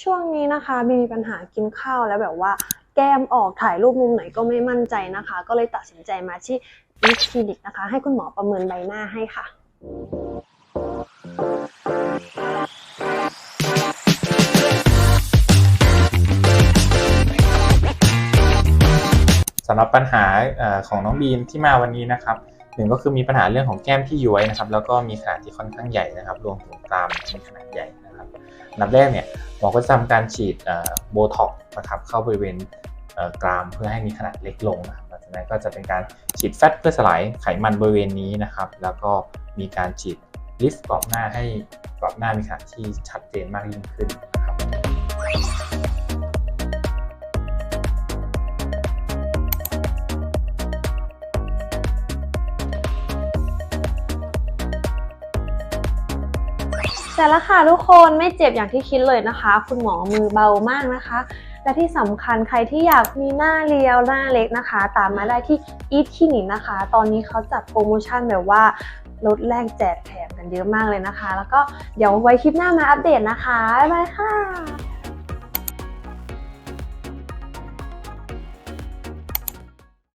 ช่วงนี้นะคะบีมีปัญหากินข้าวแล้วแบบว่า แก้มออกถ่ายรูปมุมไหนก็ไม่มั่นใจนะคะ ก็เลยตัดสินใจมาที่อีคลินิกนะคะ ให้คุณหมอประเมินใบหน้าให้ค่ะสำหรับปัญหาของน้องบีมที่มาวันนี้นะครับหนึ่งก็คือมีปัญหาเรื่องของแก้มที่ย้วยนะครับแล้วก็มีขนาดที่ค่อนข้างใหญ่นะครับรวมถึงกรามมีขนาดใหญ่นะครับนับแรกเนี่ย มอก็จะทำการฉีดโบท็อกนะครับเข้าบริเวณกรามเพื่อให้มีขนาดเล็กลงนะครับหลังจากนั้นก็จะเป็นการฉีดแฟตเพื่อสลายไขมันบริเวณนี้นะครับ แล้วก็มีการฉีดลิฟต์กรอบหน้าให้กรอบหน้ามีขนาดที่ชัดเจนมากยิ่งขึ้น เสร็จแต่ละค่ะทุกคนไม่เจ็บอย่างที่คิดเลยนะคะ คุณหมอมือเบามากนะคะ และที่สำคัญใครที่อยากมีหน้าเรียวหน้าเล็กนะคะ ตามมาได้ที่อีทคลินิกนะคะ ตอนนี้เขาจัดโปรโมชั่นแบบว่าลดแรกแจกแถมกันเยอะมากเลยนะคะ แล้วก็เดี๋ยวไว้คลิปหน้ามาอัปเดตนะคะ บ๊ายบายค่ะ